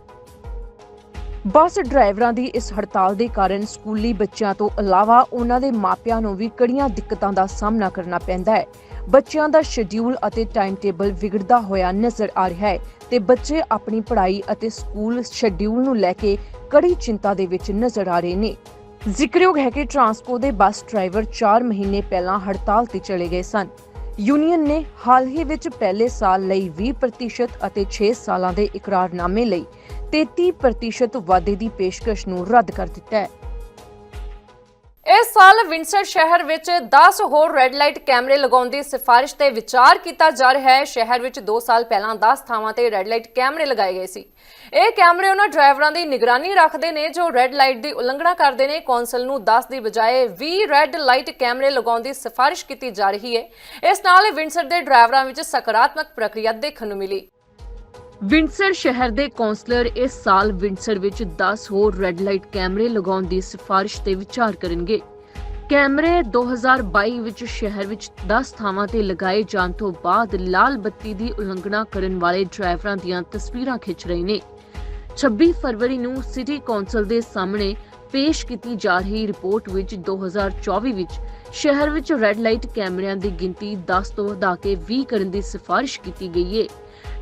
ਬੱਸ ਡਰਾਈਵਰਾਂ ਦੀ ਇਸ ਹੜਤਾਲ ਦੇ ਕਾਰਨ ਸਕੂਲੀ ਬੱਚਿਆਂ ਤੋਂ ਇਲਾਵਾ ਉਹਨਾਂ ਦੇ ਮਾਪਿਆਂ ਨੂੰ ਵੀ ਕੜੀਆਂ ਦਿੱਕਤਾਂ ਦਾ ਸਾਹਮਣਾ ਕਰਨਾ ਪੈਂਦਾ ਹੈ। ਬੱਚਿਆਂ ਦਾ ਸ਼ਡਿਊਲ ਅਤੇ ਟਾਈਮ ਟੇਬਲ ਵਿਗੜਦਾ ਹੋਇਆ ਨਜ਼ਰ ਆ ਰਿਹਾ ਹੈ ਤੇ ਬੱਚੇ ਆਪਣੀ ਪੜ੍ਹਾਈ ਅਤੇ ਸਕੂਲ ਸ਼ਡਿਊਲ ਨੂੰ ਲੈ ਕੇ ਕੜੀ ਚਿੰਤਾ ਦੇ ਵਿੱਚ ਨਜ਼ਰ ਆ ਰਹੇ ਨੇ। ਜ਼ਿਕਰਯੋਗ ਹੈ ਕਿ ਟਰਾਂਸਕੋ ਦੇ ਬੱਸ ਡਰਾਈਵਰ 4 ਮਹੀਨੇ ਪਹਿਲਾਂ ਹੜਤਾਲ ਤੇ ਚਲੇ ਗਏ ਸਨ। ਯੂਨੀਅਨ ਨੇ ਹਾਲ ਹੀ ਵਿੱਚ ਪਹਿਲੇ ਸਾਲ ਲਈ 20% ਅਤੇ 6 ਸਾਲਾਂ ਦੇ ਇਕਰਾਰਨਾਮੇ ਲਈ 33% ਵਾਧੇ ਦੀ ਪੇਸ਼ਕਸ਼ ਨੂੰ ਰੱਦ ਕਰ ਦਿੱਤਾ ਹੈ। ਇਸ ਸਾਲ ਵਿੰਸਰ ਸ਼ਹਿਰ ਵਿੱਚ 10 ਹੋਰ ਰੈੱਡ ਲਾਈਟ ਕੈਮਰੇ ਲਗਾਉਣ ਦੀ ਸਿਫਾਰਿਸ਼ ਤੇ ਵਿਚਾਰ ਕੀਤਾ ਜਾ ਰਿਹਾ ਹੈ। ਸ਼ਹਿਰ ਵਿੱਚ 2 ਸਾਲ ਪਹਿਲਾਂ 10 ਥਾਵਾਂ ਤੇ ਰੈੱਡ ਲਾਈਟ ਕੈਮਰੇ ਲਗਾਏ ਗਏ ਸੀ। ਇਹ ਕੈਮਰੇ ਉਹਨਾਂ ਡਰਾਈਵਰਾਂ ਦੀ ਨਿਗਰਾਨੀ ਰੱਖਦੇ ਨੇ ਜੋ ਰੈੱਡ ਲਾਈਟ ਦੀ ਉਲੰਘਣਾ ਕਰਦੇ ਨੇ। ਕੌਂਸਲ ਨੂੰ 10 ਦੀ ਬਜਾਏ 20 ਰੈੱਡ ਲਾਈਟ ਕੈਮਰੇ ਲਗਾਉਣ ਦੀ ਸਿਫਾਰਿਸ਼ ਕੀਤੀ ਜਾ ਰਹੀ ਹੈ। ਇਸ ਨਾਲ ਵਿੰਸਰ ਦੇ ਡਰਾਈਵਰਾਂ ਵਿੱਚ ਸਕਾਰਾਤਮਕ ਪ੍ਰਕਿਰਿਆ ਦੇਖਣ ਨੂੰ ਮਿਲੀ। ਵਿੰਸਰ ਸ਼ਹਿਰ ਦੇ ਕੌਂਸਲਰ ਇਸ ਸਾਲ ਵਿੰਸਰ ਵਿੱਚ 10 ਹੋਰ ਰੈੱਡ ਲਾਈਟ ਕੈਮਰੇ ਲਗਾਉਣ ਦੀ ਸਿਫਾਰਿਸ਼ ਤੇ ਵਿਚਾਰ ਕਰਨਗੇ। ਕੈਮਰੇ 2022 ਵਿੱਚ ਸ਼ਹਿਰ ਵਿੱਚ 10 ਥਾਵਾਂ ਤੇ ਲਗਾਏ ਜਾਣ ਤੋਂ ਬਾਅਦ ਲਾਲ ਬੱਤੀ ਦੀ ਉਲੰਘਣਾ ਕਰਨ ਵਾਲੇ ਡਰਾਈਵਰਾਂ ਦੀਆਂ ਤਸਵੀਰਾਂ ਖਿੱਚ ਰਹੇ ਨੇ। 26 ਫਰਵਰੀ ਨੂੰ ਸਿਟੀ ਕੌਂਸਲ ਦੇ ਸਾਹਮਣੇ ਪੇਸ਼ ਕੀਤੀ ਜਾ ਰਹੀ ਰਿਪੋਰਟ ਵਿੱਚ 2024 ਵਿੱਚ ਸ਼ਹਿਰ ਵਿੱਚ ਰੈੱਡ ਲਾਈਟ ਕੈਮਰਿਆਂ ਦੀ ਗਿਣਤੀ 10 ਤੋਂ ਵਧਾ ਕੇ 20 ਕਰਨ ਦੀ ਸਿਫਾਰਿਸ਼ ਕੀਤੀ ਗਈ ਹੈ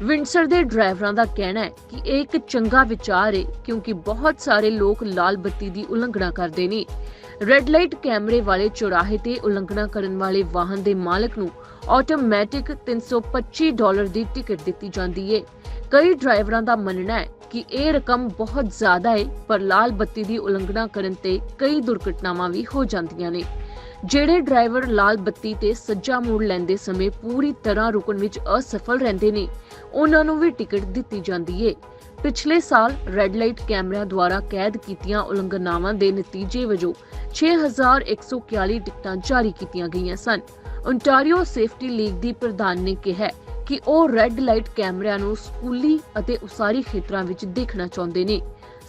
ਵਿੰਡਸਰ ਦੇ ਡਰਾਈਵਰਾਂ ਦਾ ਕਹਿਣਾ ਹੈ ਕਿ ਇਹ ਇੱਕ ਚੰਗਾ ਵਿਚਾਰ ਹੈ ਕਿਉਂਕਿ ਬਹੁਤ ਸਾਰੇ ਲੋਕ ਲਾਲ ਬੱਤੀ ਦੀ ਉਲੰਘਣਾ ਕਰਦੇ ਨੇ। ਰੈੱਡ ਲਾਈਟ ਕੈਮਰੇ ਵਾਲੇ ਚੌਰਾਹੇ ਤੇ ਉਲੰਘਣਾ ਕਰਨ ਵਾਲੇ ਵਾਹਨ ਦੇ ਮਾਲਕ ਨੂੰ ਆਟੋਮੈਟਿਕ 325 ਡਾਲਰ ਦੀ ਟਿਕਟ ਦਿੱਤੀ ਜਾਂਦੀ ਹੈ ਕਈ ਡਰਾਈਵਰਾਂ ਦਾ ਮੰਨਣਾ ਹੈ ਕਿ ਇਹ ਰਕਮ ਬਹੁਤ ਜ਼ਿਆਦਾ ਹੈ ਪਰ ਲਾਲ ਬੱਤੀ ਦੀ ਉਲੰਘਣਾ ਕਰਨ ਤੇ ਕਈ ਦੁਰਘਟਨਾਵਾਂ ਵੀ ਹੋ ਜਾਂਦੀਆਂ ਨੇ। ਜਿਹੜੇ ਡਰਾਈਵਰ ਲਾਲ ਬੱਤੀ ਤੇ ਸੱਜਾ ਮੋੜ ਲੈਂਦੇ ਸਮੇਂ ਪੂਰੀ ਤਰ੍ਹਾਂ ਰੁਕਣ ਵਿੱਚ ਅਸਫਲ ਰਹਿੰਦੇ ਨੇ ਉਹਨਾਂ ਨੂੰ ਵੀ ਟਿਕਟ ਦਿੱਤੀ ਜਾਂਦੀ ਏ। ਪਿਛਲੇ ਸਾਲ ਰੈੱਡ ਲਾਈਟ ਕੈਮਰਿਆਂ ਦੁਆਰਾ ਕੈਦ ਕੀਤੀਆਂ ਉਲੰਘਣਾਵਾਂ ਦੇ ਨਤੀਜੇ ਵਜੋਂ 6141 ਟਿਕਟਾਂ ਜਾਰੀ ਕੀਤੀਆਂ ਗਈਆਂ ਸਨ। ਓਨਟਾਰੀਓ ਸੇਫਟੀ ਲੀਗ ਦੀ ਪ੍ਰਧਾਨ ਨੇ ਕਿਹਾ ਕਿ ਉਹ ਰੈੱਡ ਲਾਈਟ ਕੈਮਰਿਆਂ ਨੂੰ ਸਕੂਲੀ ਅਤੇ ਉਸਾਰੀ ਖੇਤਰਾਂ ਵਿੱਚ ਦੇਖਣਾ ਚਾਹੁੰਦੇ ਨੇ।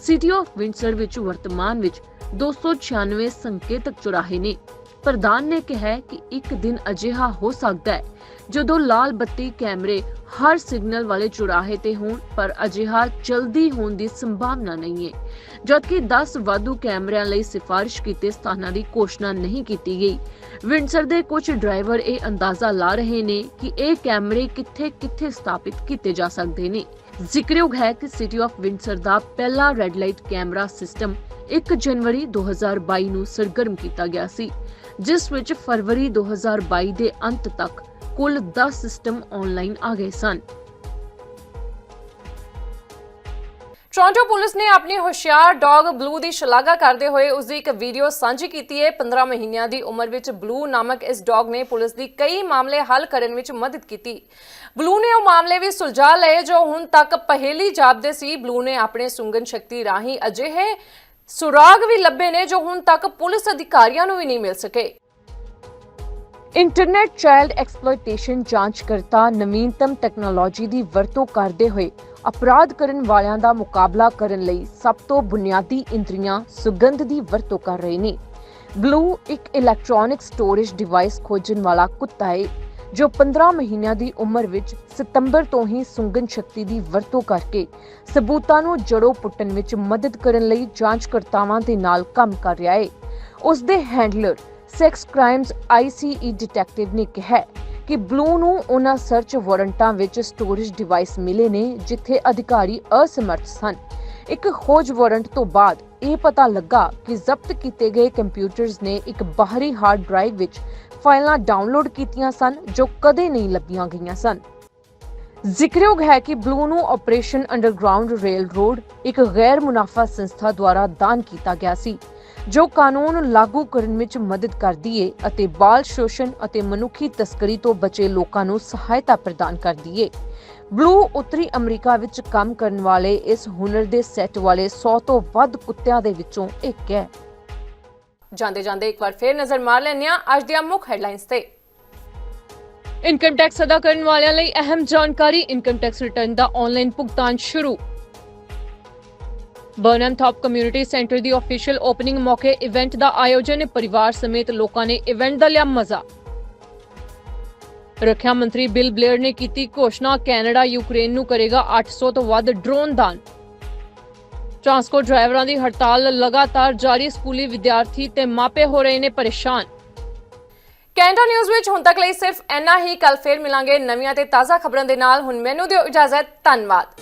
ਸਿਟੀ ਆਫ ਵਿੰਡਸਰ ਵਿੱਚ ਵਰਤਮਾਨ ਵਿੱਚ 296 ਸੰਕੇਤਕ ਚੁਰਾਹੇ ਨੇ। ਪ੍ਰਧਾਨ ਨੇ ਕਿਹਾ ਕਿ ਇੱਕ ਦਿਨ ਅਜਿਹਾ ਹੋ ਸਕਦਾ ਹੈ ਜਦੋਂ ਲਾਲ ਬੱਤੀ ਕੈਮਰੇ ਹਰ ਸਿਗਨਲ ਵਾਲੇ ਚੁਰਾਹੇ ਤੇ ਹੋਣ, ਪਰ ਅਜਿਹਾ ਜਲਦੀ ਹੋਣ ਦੀ ਸੰਭਾਵਨਾ ਨਹੀਂ ਹੈ। ਜਦਕਿ 10 ਵਾਧੂ ਕੈਮਰਿਆਂ ਲਈ ਸਿਫਾਰਿਸ਼ ਕੀਤੇ ਸਥਾਨਾਂ ਦੀ ਘੋਸ਼ਣਾ ਨਹੀਂ ਕੀਤੀ ਗਈ, ਵਿੰਡਸਰ ਦੇ ਕੁਝ ਡਰਾਈਵਰ ਇਹ ਅੰਦਾਜ਼ਾ ਲਾ ਰਹੇ ਨੇ ਕਿ ਇਹ ਕੈਮਰੇ ਕਿੱਥੇ-ਕਿੱਥੇ ਸਥਾਪਿਤ ਕੀਤੇ ਜਾ ਸਕਦੇ ਨੇ। ਜ਼ਿਕਰਯੋਗ ਹੈ ਕਿ ਸਿਟੀ ਆਫ ਵਿੰਡਸਰ ਦਾ ਪਹਿਲਾ ਰੈੱਡ ਲਾਈਟ ਕੈਮਰਾ ਸਿਸਟਮ 1 ਜਨਵਰੀ 2022 ਨੂੰ ਸਰਗਰਮ ਕੀਤਾ ਗਿਆ ਸੀ, ਜਿਸ ਵਿੱਚ ਫਰਵਰੀ 2022 ਦੇ ਅੰਤ ਤੱਕ ਕੁੱਲ 10 ਸਿਸਟਮ ਆਨਲਾਈਨ ਆ ਗਏ ਸਨ। ਟੋਰਾਂਟੋ ਪੁਲਿਸ ਨੇ ਆਪਣੀ ਹੁਸ਼ਿਆਰ ਡੌਗ ਬਲੂ ਦੀ ਸ਼ਲਾਘਾ ਕਰਦੇ ਹੋਏ ਉਸ ਦੀ ਇੱਕ ਵੀਡੀਓ ਸਾਂਝੀ ਕੀਤੀ ਹੈ। 15 ਮਹੀਨਿਆਂ ਦੀ ਉਮਰ ਵਿੱਚ ਬਲੂ ਨਾਮਕ ਇਸ ਡੌਗ ਨੇ ਪੁਲਿਸ ਦੀ ਕਈ ਮਾਮਲੇ ਹੱਲ ਕਰਨ ਵਿੱਚ ਮਦਦ ਕੀਤੀ। ਬਲੂ ਨੇ ਉਹ ਮਾਮਲੇ ਵੀ ਸੁਲਝਾ ਲਏ, ਜੋ ਹੁਣ ਤੱਕ ਪਹਿਲੀ ਜਾਪਦੇ ਸੀ। ਬਲੂ ਨੇ ਆਪਣੇ ਸੁੰਗਨ ਸ਼ਕਤੀ ਰਾਹੀਂ ਅਜਿਹੇ ਸੁਰਾਗ ਵੀ ਲੱਭੇ ਨੇ, ਜੋ ਹੁਣ ਤੱਕ ਪੁਲਿਸ ਅਧਿਕਾਰੀਆਂ ਨੂੰ ਵੀ ਨਹੀਂ ਮਿਲ ਸਕੇ। ਇੰਟਰਨੈਟ ਚਾਈਲਡ ਐਕਸਪਲੋਇਟੇਸ਼ਨ ਜਾਂਚਕਰਤਾ ਨਵੀਨਤਮ ਟੈਕਨੋਲੋਜੀ ਦੀ ਵਰਤੋਂ ਕਰਦੇ ਹੋਏ ਅਪਰਾਧ ਕਰਨ ਵਾਲਿਆਂ ਦਾ ਮੁਕਾਬਲਾ ਕਰਨ ਲਈ ਸਭ ਤੋਂ ਬੁਨਿਆਦੀ ਇੰਦਰੀਆਂ ਸੁਗੰਧ ਦੀ ਵਰਤੋਂ ਕਰ ਰਹੇ ਨੇ। ਬਲੂ ਇੱਕ ਇਲੈਕਟ੍ਰੋਨਿਕ ਸਟੋਰੇਜ ਡਿਵਾਈਸ ਖੋਜਣ ਵਾਲਾ ਕੁੱਤਾ ਹੈ ਜੋ 15 ਮਹੀਨਿਆਂ ਦੀ ਉਮਰ ਵਿੱਚ ਸਤੰਬਰ ਤੋਂ ਹੀ ਸੁੰਗਨ ਸ਼ਕਤੀ ਦੀ ਵਰਤੋਂ ਕਰਕੇ ਸਬੂਤਾਂ ਨੂੰ ਜੜੋਂ ਪੁੱਟਣ ਵਿੱਚ ਮਦਦ ਕਰਨ ਲਈ ਜਾਂਚਕਰਤਾਵਾਂ ਦੇ ਨਾਲ ਕੰਮ ਕਰ ਰਿਹਾ ਹੈ ਉਸ ਦੇ handler sex crimes ICE detective ਨੇ ਕਿਹਾ ਕਿ ਬਲੂ ਨੂੰ ਉਹਨਾਂ ਸਰਚ ਵਾਰੰਟਾਂ ਵਿੱਚ ਸਟੋਰੇਜ ਡਿਵਾਈਸ ਮਿਲੇ ਨੇ, ਜਿੱਥੇ ਅਧਿਕਾਰੀ ਅਸਮਰਥ ਸਨ। ਇੱਕ ਖੋਜ ਵਾਰੰਟ ਤੋਂ ਬਾਅਦ ਇਹ ਪਤਾ ਲੱਗਾ ਕਿ ਜ਼ਬਤ ਕੀਤੇ ਗਏ ਕੰਪਿਊਟਰਸ ਨੇ ਇੱਕ ਬਾਹਰੀ ਹਾਰਡ ਡਰਾਈਵ ਵਿੱਚ ਫਾਈਲਾਂ ਡਾਊਨਲੋਡ ਕੀਤੀਆਂ ਸਨ, ਜੋ ਕਦੇ ਨਹੀਂ ਲੱਭੀਆਂ ਗਈਆਂ ਸਨ। ਜ਼ਿਕਰਯੋਗ ਹੈ ਕਿ ਬਲੂ ਨੂੰ ਆਪਰੇਸ਼ਨ ਅੰਡਰਗਰਾਉਂਡ ਰੇਲ ਰੋਡ ਇੱਕ ਗੈਰ ਮੁਨਾਫਾ ਸੰਸਥਾ ਦੁਆਰਾ ਦਾਨ ਕੀਤਾ ਗਿਆ ਸੀ। ਜੋ ਕਾਨੂੰਨ ਲਾਗੂ ਕਰਨ ਵਿੱਚ ਮਦਦ ਕਰਦੀ ਏ ਅਤੇ ਬਾਲ ਸ਼ੋਸ਼ਣ ਅਤੇ ਮਨੁੱਖੀ ਤਸਕਰੀ ਤੋਂ ਬਚੇ ਲੋਕਾਂ ਨੂੰ ਸਹਾਇਤਾ ਪ੍ਰਦਾਨ ਕਰਦੀ ਏ। ਬਲੂ ਉੱਤਰੀ ਅਮਰੀਕਾ ਵਿੱਚ ਕੰਮ ਕਰਨ ਵਾਲੇ ਇਸ ਹੁਨਰ ਦੇ ਸੈੱਟ ਵਾਲੇ 100 ਤੋਂ ਵੱਧ ਕੁੱਤਿਆਂ ਦੇ ਵਿੱਚੋਂ ਇੱਕ ਹੈ। ਜਾਂਦੇ ਜਾਂਦੇ ਇੱਕ ਵਾਰ ਫੇਰ ਨਜ਼ਰ ਮਾਰ ਲੈਂਦੇ ਹਾਂ ਅੱਜ ਦੀਆਂ ਮੁੱਖ ਹੈਡਲਾਈਨਸ ਤੇ। ਇਨਕਮ ਟੈਕਸ ਅਦਾ ਕਰਨ ਵਾਲਿਆਂ ਲਈ ਅਹਿਮ ਜਾਣਕਾਰੀ। ਇਨਕਮ ਟੈਕਸ ਰਿਟਰਨ ਦਾ ਆਨਲਾਈਨ ਭੁਗਤਾਨ ਸ਼ੁਰੂ। ਬਰਨਮ ਕਮਿਊਨਿਟੀ ਸੈਂਟਰ ਦੀ ਅਫੀਸ਼ੀਅਲ ਓਪਨਿੰਗ ਮੌਕੇ ਇਵੈਂਟ ਦਾ ਆਯੋਜਨ। ਪਰਿਵਾਰ ਸਮੇਤ ਲੋਕਾਂ ਨੇ ਇਵੈਂਟ ਦਾ ਲਿਆ ਮਜ਼ਾ। ਰੱਖਿਆ ਮੰਤਰੀ ਬਿਲ ਬਲੇਅਰ ਨੇ ਕੀਤੀ ਘੋਸ਼ਣਾ, ਕੈਨੇਡਾ, ਯੂਕਰੇਨ ਨੂੰ ਕਰੇਗਾ 800 ਤੋਂ ਵੱਧ ਡਰੋਨ ਦਾਨ। ਟਰਾਂਸਪੋਰਟ ਡਰਾਈਵਰਾਂ ਦੀ ਹੜਤਾਲ ਲਗਾਤਾਰ ਜਾਰੀ, ਸਕੂਲੀ ਵਿਦਿਆਰਥੀ ਤੇ ਮਾਪੇ ਹੋ ਰਹੇ ਨੇ ਪਰੇਸ਼ਾਨ। ਕੈਨੇਡਾ ਨਿਊਜ਼ ਵਿੱਚ ਹੁਣ ਤੱਕ ਲਈ ਸਿਰਫ ਇੰਨਾ ਹੀ ਕੱਲ ਫੇਰ ਮਿਲਾਂਗੇ ਨਵੀਆਂ ਤੇ ਤਾਜ਼ਾ ਖਬਰਾਂ ਦੇ ਨਾਲ। ਹੁਣ ਮੈਨੂੰ ਦਿਓ ਇਜਾਜ਼ਤ, ਧੰਨਵਾਦ।